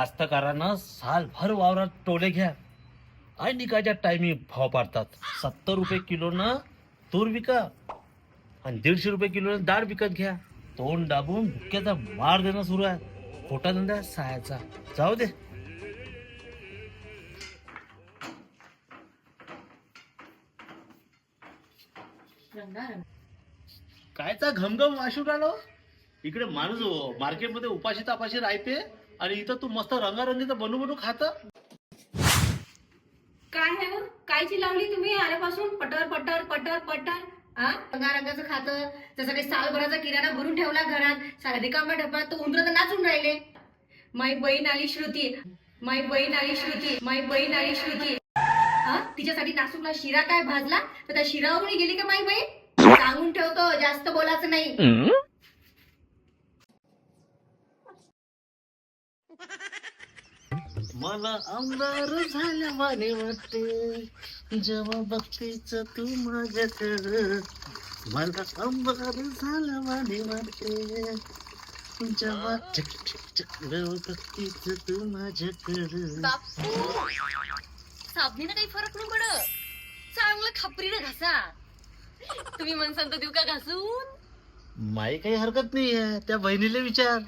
कास्तकारानं सालभर वावरात टोले घ्या. आणि निकाच्या टायमी भाव पाडतात. सत्तर रुपये किलोनं तूर विका. आणि दीडशे रुपये किलोनं डाळ विकत घ्या. तोंड दाबून भुक्याचा मार देणं सुरू आहे. खोटा धंदा सायाचा. जाऊ दे. कायचा घमघम वाशून राहिलो इकडे माणूस हो, मार्केटमध्ये उपाशी तापाशी राहते. आणि इथं तू मस्त रंगारंगीचं बनू बनू खात. काय आहे हो? कायची लावली तुम्ही आल्यापासून? पटर पटर पटर पटर. हा रंगारंगाचं खातं. जसं काही सालभराचा किराणा भरून ठेवला घरात. सारा रिकाम्या डब्यात तो उंदर तर नाचून राहिले. माई बहीण आली श्रुती. माई बहीण आली श्रुती. माई बहीण आली श्रुती. हा तिच्यासाठी नासूकला शिरा काय भाजला? तर त्या शिरावरून गेली का माई बहीण? सांगून ठेवतो जास्त बोलायचं नाही. मला आमदार झाल्या माने वाटते. जेव्हा बघतेच तू माझ्याकडं. मला आमदार झाल्या माने वाटते. जेव्हा चक चक चक बघतेच तू माझ्याकडं. बापू साबणीनं काही फरक नाही पडत चांगलं खापरीनं घासा. तुम्ही मनसान तर देऊ का घासून? माई काही हरकत नाही त्या बहिणीला विचार.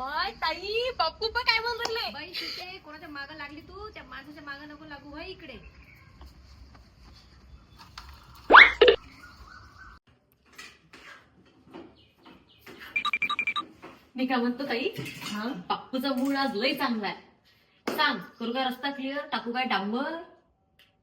माय ताई बाप्पू पण काय म्हणले बाई शिके कोणाच्या मागं लागली तू? त्या माणसाच्या मागं नको लागू भाई इकडे. मी काय म्हणतो ताई? हा? बाप्पूचा मूड आज लय चांगला आहे. सांग करू का रस्ता क्लिअर टाकू काय डांबर?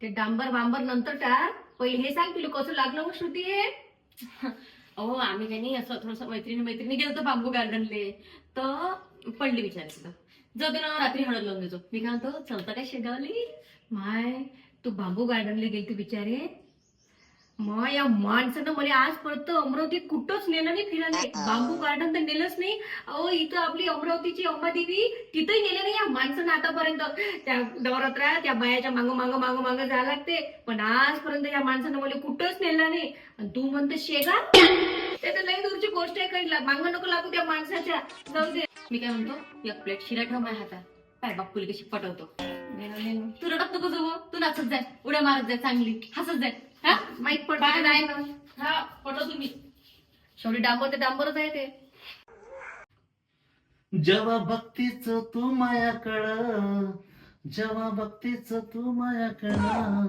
ते डांबर बांबर नंतर टाक. पहिले हे सांग तुला कसं लागलं मग श्रुती हे? अहो आम्ही काही नाही असं थोडस मैत्रिणी मैत्रिणी गेलो बांबू गार्डनले तर पडली बिचारी जाऊ दे ना रात्री हळद लावून देतो. मी काय म्हणतो चलता काय शेगावली माय तू बांबू गार्डनले गेली तू बिचारे. मग या माणसानं मला आजपर्यंत अमरावती कुठंच नेलं नाही फिरायला. बांबू गार्डन तर नेलंच नाही. अहो इथं आपली अमरावतीची अंबादेवी तिथंही नेलं नाही या माणसानं आतापर्यंत. त्या नवरात्रात त्या बायाच्या मागं मागं मागं मागं जायला लागते. पण आजपर्यंत या माणसानं मला कुठंच नेलं नाही. आणि तू म्हणतो शेगा ते तर लई दूरची गोष्ट आहे काही मागं नको लागू त्या माणसाच्या. जाऊ दे. मी काय म्हणतो? एक प्लेट शिरा ठेव माझ्या हातात. काय बाप्पूला कशी पटवतो. तू रडत नको जाऊ. तू नाचत जाय उड्या मारत जाय चांगली. हसत जाय हा? माहीत पडत नाही. हा पटव तुम्ही शेवटी डांबर ते डांबरच आहे ते. जेव्हा बघतीच तू मायाकडं जेव्हा बघतीच तू मायाकडं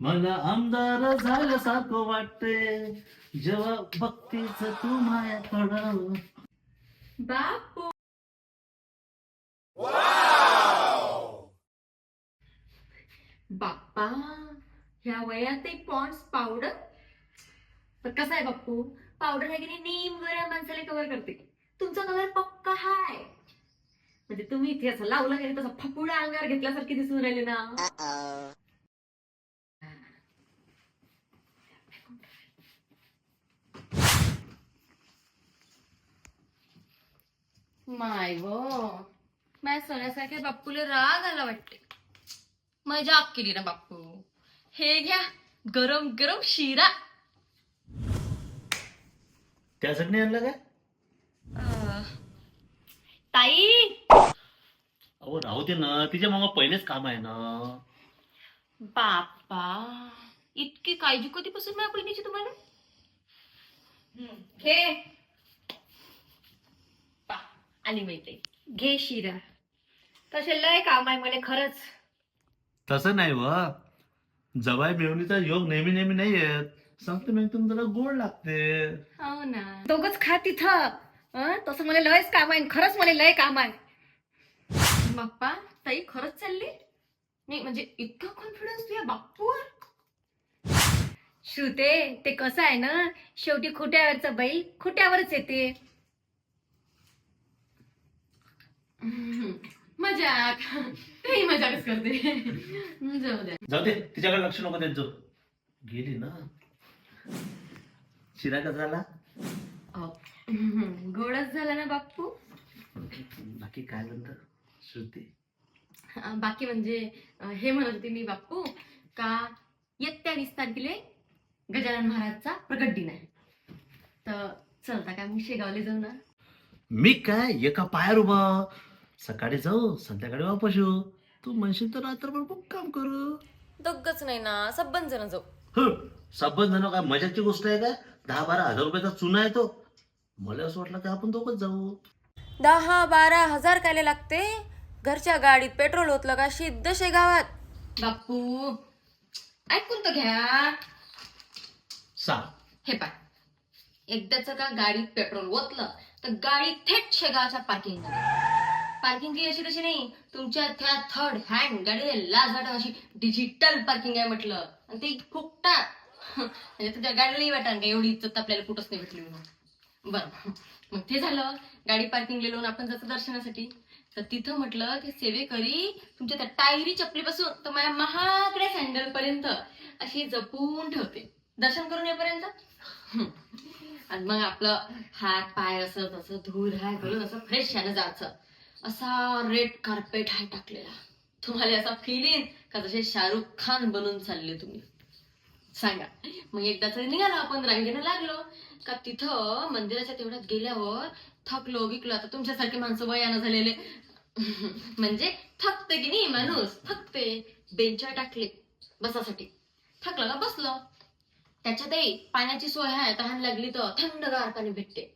मला आमदार झाल्यासारखं वाटते. जेव्हा बघतीच तू मायाकडं. बापू. बाप्पा. ह्या वयात पॉन्ड्स पावडर. तर कसं आहे बाप्पू? पावडर आहे की नाही नेम गळ्या माणसाला कव्हर करते. तुमचा कलर पक्का हाय. म्हणजे तुम्ही इथे असं लावलं गेले तसं फपुडा अंगावर घेतल्यासारखे दिसून राहिले ना. माय व माझ्या सोन्यासारख्या बाप्पूला राग आला वाटते. मजाक केली ना बाप्पू. हे घ्या. गरम गरम शिरा. त्यासाठी आणलं काय? अं, ताई. अहो राहू दे ना. तिच्या मग पहिलेच काम आहे ना. बाप्पा. इतकी काळजी कधीपासून माझ्या बहिणीची तुम्हाला? घे. पा, आली माहिती घे शिरा. तसे लय काम आहे मला खरंच. तसं नाही व. जवाय मिळवणीचा योग नेहमी नेहमी नाही येत सांगते मी तुम्ही जरा गोड लागते. हो ना. दोघच खा तिथं. अं? तसं मला लयच काम आहे खरंच मला लय काम आहे. बाप्पा ताई खरंच चालली? नाही म्हणजे इतका कॉन्फिडन्स तुझ्या बाप्पूवर? श्रुते ते कसं आहे ना? शेवटी खोट्यावरचं बैल खोट्यावरच येते. हम्म, मजाक. तेही मजाकच करते. जाऊ द्या. जाऊ दे तिच्याकडे लक्ष नको त्यांचं गेली ना. शिरा कसा झाला गोडच झाला ना बाप्पू? बाकी काय म्हणतं? श्रुती? अं, बाकी म्हणजे अं, हे म्हणत होते मी बाप्पू का येत्या वीस तारखेला गजानन महाराजचा प्रकट दिन आहे. तर चलता काय मग शेगावले जाऊ ना. मी काय एका पायावर उभा? सकाळी जाऊ संध्याकाळी वापस येऊ. तू म्हणशील तर रात्रभर खूप काम करू. दोघच नाही ना सबन जण जाऊ. हं, सबंध जण काय मजाची गोष्ट आहे का दहा बारा हजार रुपयाचा चुना आहे तो. मला असं वाटलं की आपण दोघच जाऊ. दहा बारा हजार कायले लागते? घरच्या गाडीत पेट्रोल होतलं का सिद्ध शे गावात? बापू ऐकून तर घ्या. सांग. हे पाय. एकदाच का गाडीत पेट्रोल ओतलं तर गाडी थेट शेगावच्या पार्किंग पार्किंग की अशी तशी नाही. तुमच्या त्या थर्ड हँड गाडी लाज वाटत अशी डिजिटल पार्किंग आहे म्हटलं. आणि ते फुकटा. म्हणजे तुझ्या गाडीला नाही वाटणार का एवढी इज्जत आपल्याला कुठंच नाही भेटली म्हणून? बरं. मग ते झालं. गाडी पार्किंग लिहून आपण जातो दर्शनासाठी. तर तिथं म्हटलं ते सेवेकरी तुमच्या त्या टायरी चपलीपासून तर माझ्या महागड्या सँडल पर्यंत अशी जपून ठेवते. दर्शन करून येईपर्यंत. आणि मग आपलं हात पाय असं तसं धूर हाय करून असं फ्रेश यानं जायचं. असा रेड कार्पेट हाय टाकलेला. तुम्हाला असा फिलिंग का जसे शाहरुख खान बनून चालले तुम्ही? सांगा. मग एकदाच निघालो आपण रांगेनं लागलो. का तिथं मंदिराच्या तेवढ्यात गेल्यावर थकलो गिकलो आता तुमच्यासारखे माणसं वयानं झालेले. म्हणजे थकते की नाही माणूस? थकते. बेंचर टाकले बसासाठी. थकलं का? बसलो. त्याच्यातही पाण्याची सोय आहे तहान लागली तर थंडगार पाणी भेटते.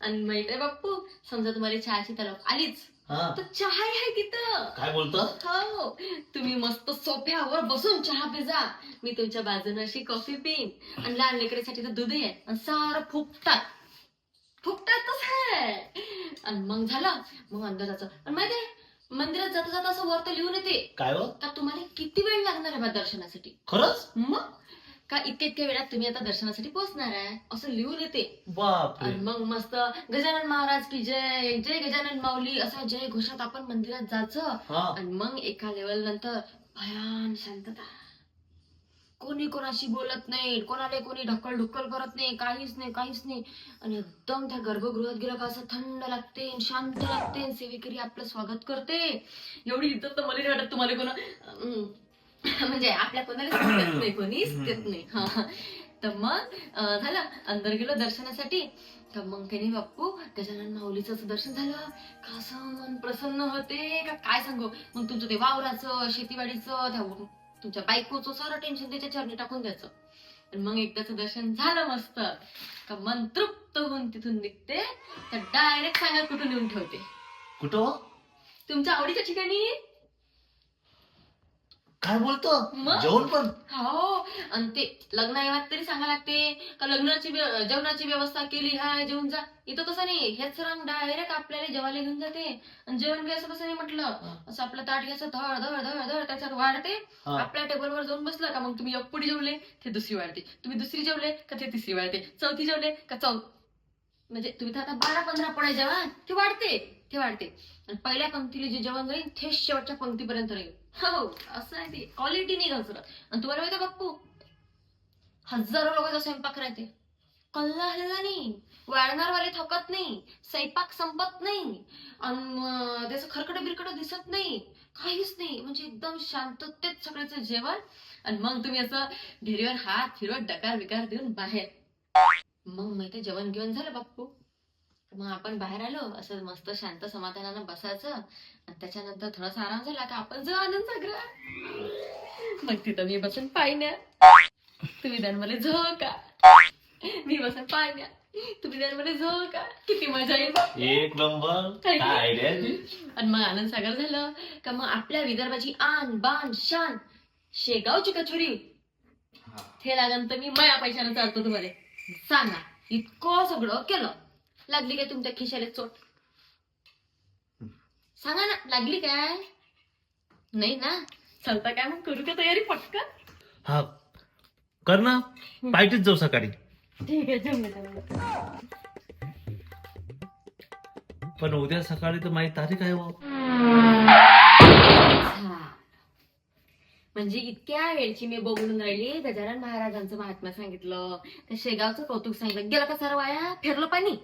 आणि मैत्रे बाप्पू समजा तुम्हाला चहाची तलाव आलीच. हा. तर चहा आहे तिथं. काय बोलतो? हो. तुम्ही मस्त सोफ्यावर बसून चहा पिजा. मी तुमच्या बाजूने अशी कॉफी पिईन. आणि लहान लेकरीसाठी तर दूध आहे. आणि सारं फुकटात. फुकटातच आहे. आणि मग झालं. मग अंदाजाचं आणि माहितीये मंदिरात जाता जाता असं वर तर लिहून येते. काय हो? का तुम्हाला किती वेळ लागणार आहे बा दर्शनासाठी? खरंच? मग? का इतक्या इतक्या वेळात तुम्ही आता दर्शनासाठी पोहोचणार आहे? असं लिहून येते. बापरे. आणि मग मस्त गजानन महाराज की जय जय गजानन माऊली असा जय घोषात आपण मंदिरात जायचं. हा. आणि मग एका लेवल नंतर भयान शांतता. कोणी कोणाशी बोलत नाही कोणाला कोणी ढक्कल ढुक्कल करत नाही काहीच नाही काहीच नाही. आणि एकदम त्या गर्भगृहात गेलं का असं थंड लागते आणि शांत लागते आणि सेवेकरी आपलं स्वागत करते. एवढी इज्जत तर मला नाही वाटत तुम्हाला कोणा अं, म्हणजे आपल्या कोणाला देत नाही कोणीच देत नाही. हा. तर मग झालं. अंदर गेलो दर्शनासाठी. तर मग काही बाप्पू गजानन माऊलीचं दर्शन झालं. का मन प्रसन्न होते. का काय सांगू? मग तुमचं ते वावराचं शेतीवाडीचं त्या तुमच्या बायकोचं सारं टेन्शन त्याच्या चरणी टाकून द्यायचं. आणि मग एकदाचं दर्शन झालं मस्त. का मन तृप्त होऊन तिथून निघते. तर डायरेक्ट सांगा कुठून येऊन ठेवते. कुठं हो? तुमच्या आवडीच्या ठिकाणी? काय बोलतो? मग? जेवण पण. हो आणि ते लग्न येवात तरी सांगा लागते. का लग्नाची व्य- जेवणाची व्यवस्था केली हाय जेवून जा. इथं तसं नाही. हेच रंग डायरेक्ट आपल्याला जेवायला घेऊन जाते. आणि जेवण घ्यायचं कसं नाही म्हटलं. असं आपलं ताट घ्यायचं धड धड धड धड त्याच्यात वाढते. हा. आपल्या टेबलवर जाऊन बसलं का मग तुम्ही एक पुडी जेवले ते दुसरी वाढते. तुम्ही दुसरी जेवले का ते तिसरी वाढते. चौथी जेवले का चौ म्हणजे तुम्ही तर आता बारा पंधरा पडा जेवण ते वाढते. ते वाढते आणि पहिल्या पंक्तीला जे जेवण जाईल ते शेवटच्या पंक्तीपर्यंत राहील. हो असं आहे ते. क्वालिटी नाही घसरत आणि तुम्हाला माहिती बाप्पू हजारो लोकांचा स्वयंपाक राहते. कल्ला हल्ला नाही. वाढणारवाले थकत नाही. स्वयंपाक संपत नाही. आणि त्याचं खरकट बिरकट दिसत नाही. काहीच नाही. म्हणजे एकदम शांततेत सगळ्याचं जेवण. आणि मग तुम्ही असं ढेरीवर हात फिरवत डकार विकार देऊन बाहेर. मग माहिती जेवण घेऊन झालं बाप्पू मग आपण बाहेर आलो असं मस्त शांत समाधानानं बसायचं. आणि त्याच्यानंतर थोडासा आराम झाला का आपण जो आनंद सागरा मग तिथं मी बसून पाहिण्या. तुम्ही द्यान मला झोका मी बसून पाहिण्या. तुम्ही द्यान मला झोका किती मजा येईल. एक नंबर? आणि मग आनंद सागर झालं का मग आपल्या विदर्भाची आन बान शान शेगावची कचोरी. हे लागन तर मी मया पैशाने चालतो तुम्हाला. सांगा इतकं सगळं केलं. लागली काय तुमच्या खिशाला चोट? सांगा ना लागली काय? नाही ना. चालता काय मग? करू का तयारी पटकन? हा. कर ना. पायटीच जाऊ सकाळी. ठीक आहे जमलं पण उद्या सकाळी तर माझी तारीख आहे हो हा. म्हणजे इतक्या वेळची मी बघून राहिली गजानन महाराजांचं महात्म्य सांगितलं. त्या शेगावचं कौतुक सांगितलं. गेलं का सर्व वाया? फिरलं पाणी.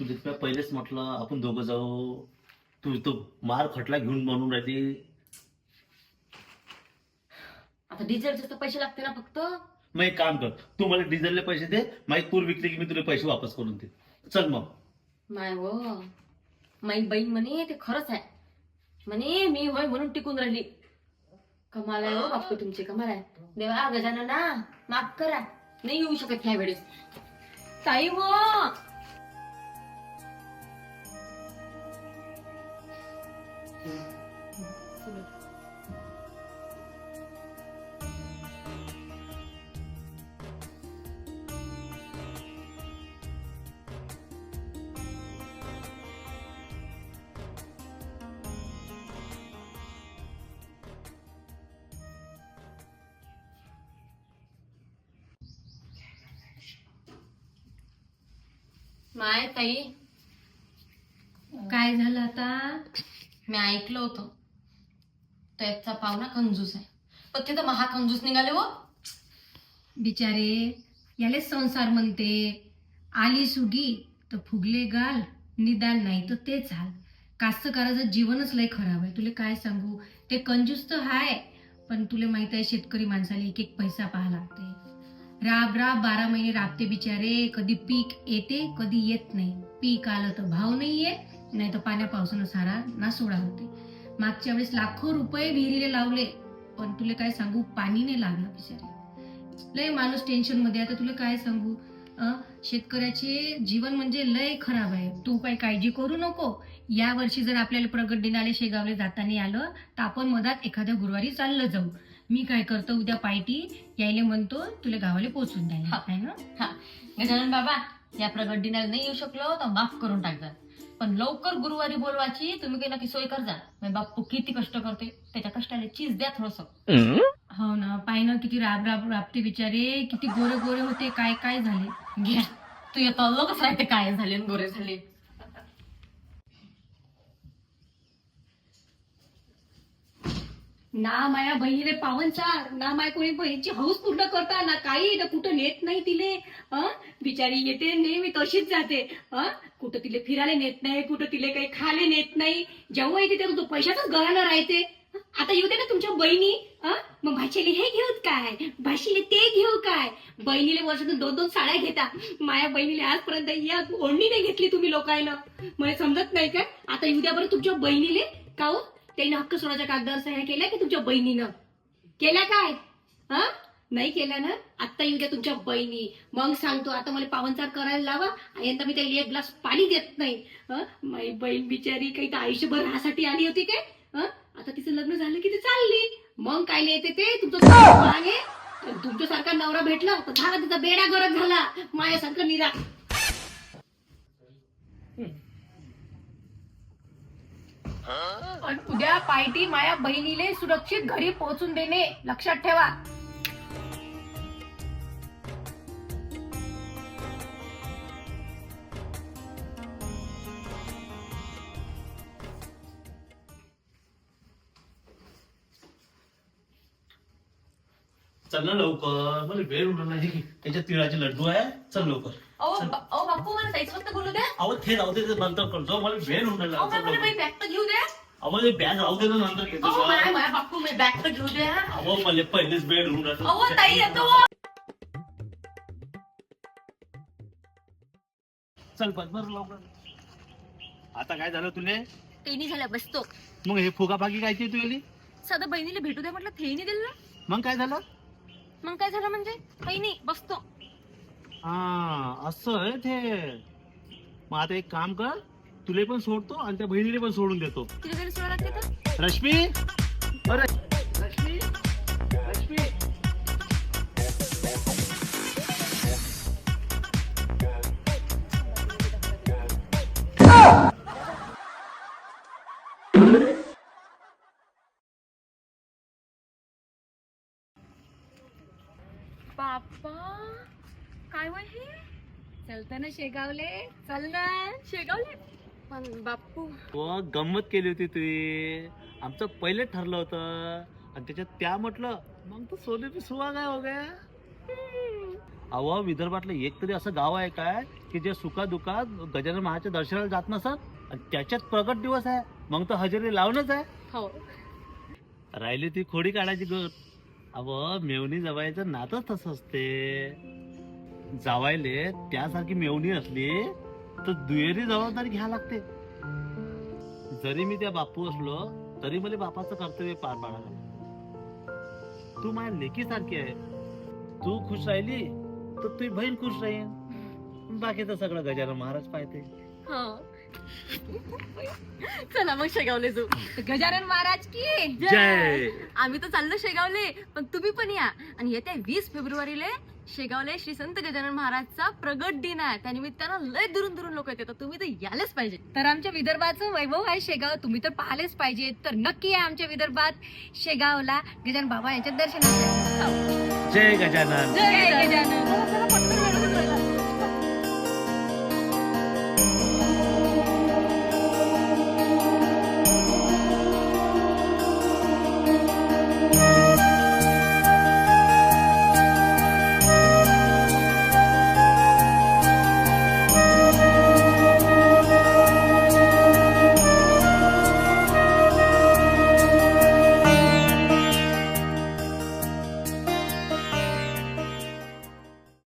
तुला पहिलेच म्हटलं आपण दोघं जाऊ. तू तो मार खटला घेऊन बनवून राहिली. आता डिझेलचे तर पैसे लागते ना फक्त. मग एक काम कर तू मला डिझेलले पैसे दे माझी तूर विकली की मी तुला पैसे वापस करून दे चल मग. नाही हो. माई बहीण म्हणे ते खरंच आहे. म्हणे मी होय म्हणून टिकून राहिली. कमाल आहे हो बाप्पू तुमची कमाल आहे. देवा गजानना माफ करा. नाही येऊ शकत ह्या वेळेस ताई हो. माय ताई. काय झालं आता? मी ऐकलं होतं. त्याचा पाहुणा कंजूस आहे. पण ते तर महाकंजूस निघाले हो. बिचारे याले संसार म्हणते आली सुगी तर फुगले गाल निदान नाही तर तेच हाल कास्तकाराचं जीवनच लय खराब आहे. तुला काय सांगू? ते कंजूस तर हाय पण तुला माहीत आहे शेतकरी माणसाला एक एक पैसा पाहा लागते राब राब बारा महिने राबते बिचारे कधी पीक येते कधी येत नाही. पीक आलं तर भाव नाही येत नाही तर पाण्या पावसानं सारा नासोडा होते. मागच्या वेळेस लाखो रुपये विहिरीला लावले पण तुला काय सांगू? पाणी नाही लागलं बिचारे. लय माणूस टेन्शनमध्ये आता तुला काय सांगू? अं, शेतकऱ्याचे जीवन म्हणजे लय खराब आहे. तू काही काळजी करू नको. या वर्षी जर आपल्याला प्रगट दिनाले शेगावले जाताना आलं तर आपण मधात एखाद्या गुरुवारी चाललं जाऊ. मी काय करतो उद्या पायटी यायले म्हणतो तुला गावाला पोचून द्यायला. हा. ना? गजानन बाबा या प्रगट दिनाला नाही येऊ शकलो तर माफ करून टाकजा पण लवकर गुरुवारी बोलवायची तुम्ही काही नक्की सोय करजा. माझे बाप्पू किती कष्ट करते त्याच्या कष्टाला चीज द्या थोडस. हो ना पाय ना किती राब राब राबते बिचारे किती गोरे गोरे होते काय काय झाले? घ्या तू येतो लोकच राहते काय झाले गोरे झाले. ना माया बहिणीले पावनचार ना माय कोणी बहिणीची हौस पूर्ण करता ना काही ना कुठं नेत नाही तिले बिचारी येते नेहमी तशीच जाते कुठं तिले फिरायला नेत नाही कुठं तिले काही खाले नेत नाही. जेव्हा येते तेव्हा तो पैशाचाच गळानं राहते. आता येऊ दे ना तुमच्या बहिणी मग भाषेले हे घेऊ काय? भाषेले ते घेऊ काय? बहिणीले वर्षातून दोन दोन साड्या घेता. माया बहिणीले आजपर्यंत या ओढणी नाही घेतली तुम्ही लोकांना मला समजत नाही काय? आता येऊ द्या बरं तुमच्या बहिणीले. का हो त्यांनी हक्क सोडाच्या कागदावर सह्या केल्या की तुमच्या बहिणीनं? केल्या काय? हा? नाही केल्या ना? आत्ता येऊ द्या तुमच्या बहिणी. मग सांगतो आता मला पावनचार करायला लावा. यंदा मी त्याला एक ग्लास पाणी देत नाही. माझी बहीण बिचारी काही तर आयुष्यभर राहासाठी आली होती काय? आता तिचं लग्न झालं की ते चालली. मग काय येते ते? तुमचं आहे. तुमच्यासारखा नवरा भेटला तर झाला तिचा बेडा गरज झाला. माझ्यासारखं निरा आणि उद्या पायटी माया बहिणीले सुरक्षित घरी पोहोचून देणे. लक्षात ठेवा. चल ना लवकर. मला वेळ उडून नाही. त्याच्या तिळाचे लड्डू आहे. चल लवकर. अहो बा- अहो बाप्पू मला जायचं फक्त बोलू द्या. अहो ते राहू दे ते नंतर करतो. मला वेळ उडून अहो मला मला बॅग तर घेऊ द्या. अहो ते बॅग राहू दे ना नंतर घेतो. अहो का? मला माझ्या बाप्पू मी बॅग तर घेऊ द्या. अहो मला पहिलेच वेळ उडून अहो ताई येतो. चल बस लवकर. आता काय झालं तुले? तिन्ही झाल्या बसतो मग हे फुगाफागी काय तू आली साधं बहिणीला भेटू द्या म्हटलं थेही नाही दिलं ना. मग काय झालं? मग काय झालं म्हणजे? काही नाही बसतो हा असं आहे ते. मग आता एक काम कर तुले पण सोडतो आणि त्या बहिणीला पण सोडून देतो. तिला घरी सोडा लागते तर. रश्मी? अरे ना शेगावले. चल ना. शेगावले. पण बाप्पू. गंमत केली होती तुझी आमचं पहिले ठरलं होतं. आणि त्याच्यात त्या म्हटलं मग तर सोने पे सुहागा हो गया? अहो विदर्भातलं एक तरी असं गाव आहे काय की जे सुखादुखात गजानन महाच्या दर्शनाला जात नसत आणि त्याच्यात प्रगट दिवस आहे. मग तर हजेरी लावणंच आहे. हो. राहिली ती खोडी काढायची गोष्ट अहो मेवणी जवायचं नातच तसं असते. जावायले त्यासारखी मेवणी असली तर दुहेरी जबाबदारी घ्या लागते. जरी मी त्या बापू असलो तरी मला बापाचं कर्तव्य पार पाडायला तू माझ्या लेकी सारखी आहे. तू खुश राहिली तर तुझी बहीण खुश राहील बाकीचं सगळं गजानन महाराज पाहते. चला मग शेगावले जाऊ. गजानन महाराज की जय. आम्ही तर चाललो शेगावले पण तुम्ही पण या. आणि येत्या वीस फेब्रुवारीला शेगावले श्री संत गजानन महाराजचा प्रगट दिन आहे. त्यानिमित्तानं लय दुरून दुरून लोक येतात. तुम्ही तर यायलाच पाहिजे. तर आमच्या विदर्भाचं वैभव आहे शेगाव. तुम्ही तर पाहिलेच पाहिजे. तर नक्की या आमच्या विदर्भात शेगावला गजानन बाबा यांच्या दर्शनासाठी. जय गजानन. जय गजानन.